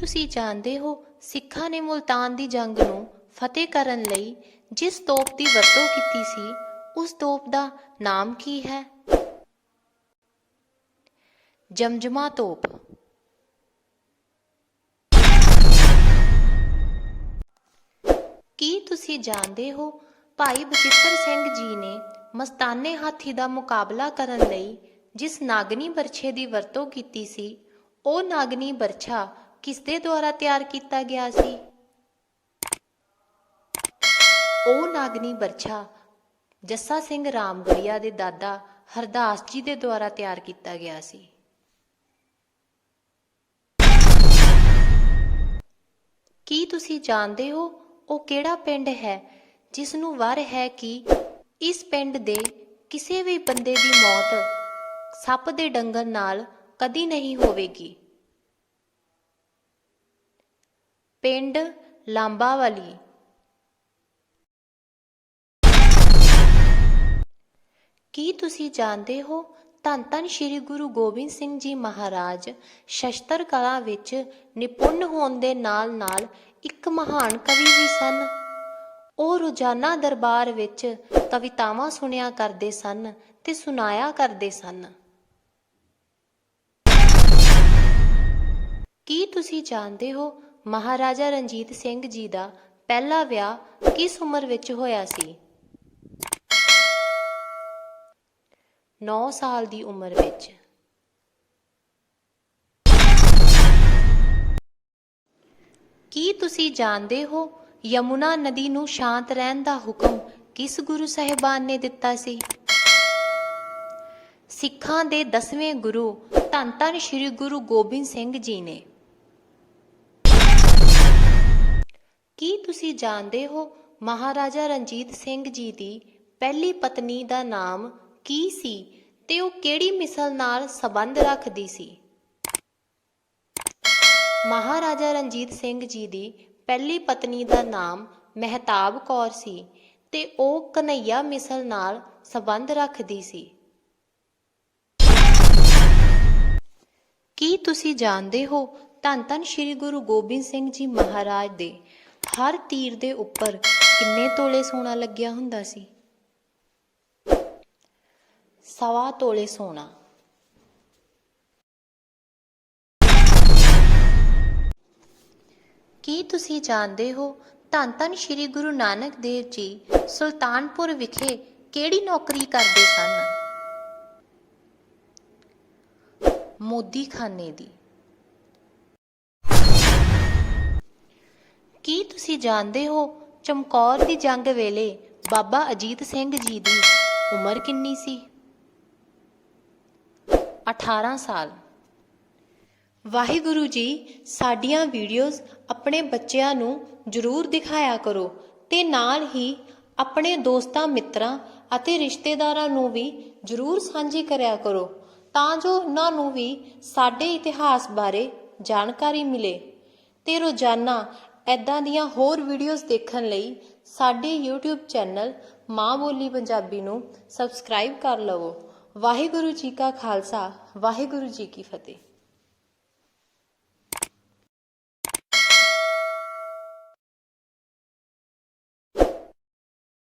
ਤੁਸੀਂ ਜਾਣਦੇ ਹੋ, ਸਿੱਖਾਂ ਨੇ ਮੁਲਤਾਨ ਦੀ ਜੰਗ ਨੂੰ ਫਤਿਹ ਕਰਨ ਲਈ ਜਿਸ ਤੋਪ ਦੀ ਵਰਤੋਂ ਕੀਤੀ ਸੀ, ਉਸ ਤੋਪ ਦਾ ਨਾਮ ਕੀ ਹੈ? ਜਮਜਮਾ ਤੋਪ। ਕੀ ਤੁਸੀਂ ਜਾਣਦੇ ਹੋ, ਭਾਈ ਬਚਿੱਤਰ ਸਿੰਘ ਜੀ ਨੇ ਮਸਤਾਨੇ ਹਾਥੀ ਦਾ ਮੁਕਾਬਲਾ ਕਰਨ ਲਈ ਜਿਸ ਨਾਗਨੀ ਬਰਛੇ ਦੀ ਵਰਤੋਂ ਕੀਤੀ ਸੀ, ਉਹ ਨਾਗਨੀ ਬਰਛਾ ਕਿਸ ਦੇ ਦੁਆਰਾ ਤਿਆਰ ਕੀਤਾ ਗਿਆ ਸੀ? ਉਹ ਨਾਗਨੀ ਬਰਛਾ ਜੱਸਾ ਸਿੰਘ ਰਾਮਗੜੀਆ ਦੇ ਦਾਦਾ ਹਰਦਾਸ ਜੀ ਦੇ ਦੁਆਰਾ ਤਿਆਰ ਕੀਤਾ ਗਿਆ ਸੀ। ਕੀ ਤੁਸੀਂ ਜਾਣਦੇ ਹੋ ਉਹ ਕਿਹੜਾ ਪਿੰਡ ਹੈ ਜਿਸ ਨੂੰ ਵਰ ਹੈ ਕਿ ਇਸ ਪਿੰਡ ਦੇ ਕਿਸੇ ਵੀ ਬੰਦੇ ਦੀ ਮੌਤ ਸੱਪ ਦੇ ਡੰਗਣ ਨਾਲ ਕਦੀ ਨਹੀਂ ਹੋਵੇਗੀ? ਪਿੰਡ ਲਾਂਬਾਵਾਲੀ। ਕੀ ਤੁਸੀਂ ਜਾਣਦੇ ਹੋ ਧੰਨ ਧੰਨ ਸ੍ਰੀ ਗੁਰੂ ਗੋਬਿੰਦ ਸਿੰਘ ਜੀ ਮਹਾਰਾਜ ਸ਼ਸਤਰ ਕਲਾ ਵਿੱਚ ਨਿਪੁੰਨ ਹੋਣ ਦੇ ਨਾਲ-ਨਾਲ ਇੱਕ ਮਹਾਨ ਕਵੀ ਵੀ ਸਨ? ਉਹ ਰੋਜ਼ਾਨਾ ਦਰਬਾਰ ਵਿੱਚ ਕਵਿਤਾਵਾਂ ਸੁਣਿਆ ਕਰਦੇ ਸਨ ਤੇ ਸੁਣਾਇਆ ਕਰਦੇ ਸਨ। ਕੀ ਤੁਸੀਂ ਜਾਣਦੇ ਹੋ ਮਹਾਰਾਜਾ ਰਣਜੀਤ ਸਿੰਘ ਜੀ ਦਾ ਪਹਿਲਾ ਵਿਆਹ ਕਿਸ ਉਮਰ ਵਿੱਚ ਹੋਇਆ ਸੀ? 9 ਸਾਲ ਦੀ ਉਮਰ ਵਿੱਚ। ਕੀ ਤੁਸੀਂ ਜਾਣਦੇ ਹੋ ਯਮੁਨਾ ਨਦੀ ਨੂੰ ਸ਼ਾਂਤ ਰਹਿਣ ਦਾ ਹੁਕਮ ਕਿਸ ਗੁਰੂ ਸਾਹਿਬਾਨ ਨੇ ਦਿੱਤਾ ਸੀ? ਸਿੱਖਾਂ ਦੇ 10ਵੇਂ ਗੁਰੂ ਧੰਨ ਧੰਨ ਸ੍ਰੀ ਗੁਰੂ ਗੋਬਿੰਦ ਸਿੰਘ ਜੀ ਨੇ। ਜਾਣਦੇ ਹੋ? ਮਹਾਰਾਜਾ ਰਣਜੀਤ ਸਿੰਘ ਜੀ ਦੀ ਪਹਿਲੀ ਪਤਨੀ ਦਾ ਨਾਮ ਕੀ ਸੀ ਤੇ ਉਹ ਕਿਹੜੀ ਮਿਸਲ ਨਾਲ ਸੰਬੰਧ ਰੱਖਦੀ ਸੀ? ਮਹਾਰਾਜਾ ਰਣਜੀਤ ਸਿੰਘ ਜੀ ਦੀ ਪਹਿਲੀ ਪਤਨੀ ਦਾ ਨਾਮ ਮਹਿਤਾਬ ਕੌਰ ਸੀ ਤੇ ਉਹ ਕਨਈਆ ਮਿਸਲ ਨਾਲ ਸੰਬੰਧ ਰੱਖਦੀ ਸੀ। ਕੀ ਤੁਸੀਂ ਜਾਣਦੇ ਹੋ? ਧੰਨ ਧੰਨ ਸ੍ਰੀ ਗੁਰੂ ਗੋਬਿੰਦ ਸਿੰਘ ਜੀ ਮਹਾਰਾਜ ਦੇ ਹਰ ਤੀਰ ਦੇ ਉੱਪਰ ਕਿੰਨੇ ਤੋਲੇ ਸੋਨਾ ਲੱਗਿਆ ਹੁੰਦਾ ਸੀ? ਸਵਾ ਤੋਲੇ ਸੋਨਾ। ਕੀ ਤੁਸੀਂ ਜਾਣਦੇ ਹੋ ਧੰਨ ਧੰਨ ਸ੍ਰੀ ਗੁਰੂ ਨਾਨਕ ਦੇਵ ਜੀ ਸੁਲਤਾਨਪੁਰ ਵਿਖੇ ਕਿਹੜੀ ਨੌਕਰੀ ਕਰਦੇ ਸਨ? ਮੋਦੀਖਾਨੇ ਦੀ। ਤੁਸੀਂ ਜਾਣਦੇ ਹੋ? ਚਮਕੌਰ ਦੀ ਜੰਗ ਵੇਲੇ ਬਾਬਾ ਅਜੀਤ ਸਿੰਘ ਜੀ ਦੀ ਉਮਰ ਕਿੰਨੀ ਸੀ? 18 ਸਾਲ। ਵਾਹਿਗੁਰੂ ਜੀ, ਸਾਡੀਆਂ ਵੀਡੀਓਜ਼ ਆਪਣੇ ਬੱਚਿਆਂ ਨੂੰ ਜਰੂਰ ਦਿਖਾਇਆ ਕਰੋ ਤੇ ਨਾਲ ਹੀ ਆਪਣੇ ਦੋਸਤਾਂ, ਮਿੱਤਰਾਂ ਅਤੇ ਰਿਸ਼ਤੇਦਾਰਾਂ ਨੂੰ ਵੀ ਜਰੂਰ ਸਾਂਝੀ ਕਰਿਆ ਕਰੋ ਤਾਂ ਜੋ ਉਹਨਾਂ ਨੂੰ ਵੀ ਸਾਡੇ ਇਤਿਹਾਸ ਬਾਰੇ ਜਾਣਕਾਰੀ ਮਿਲੇ ਤੇ ਰੋਜ਼ਾਨਾ ਐਦਾਂ ਦੀਆਂ ਹੋਰ ਵੀਡੀਓਜ਼ ਦੇਖਣ ਲਈ ਸਾਡੇ YouTube ਚੈਨਲ ਮਾਂ ਬੋਲੀ ਪੰਜਾਬੀ ਨੂੰ ਸਬਸਕ੍ਰਾਈਬ ਕਰ ਲਵੋ। ਵਾਹਿਗੁਰੂ ਜੀ ਕਾ ਖਾਲਸਾ, ਵਾਹਿਗੁਰੂ ਜੀ ਕੀ ਫਤਿਹ।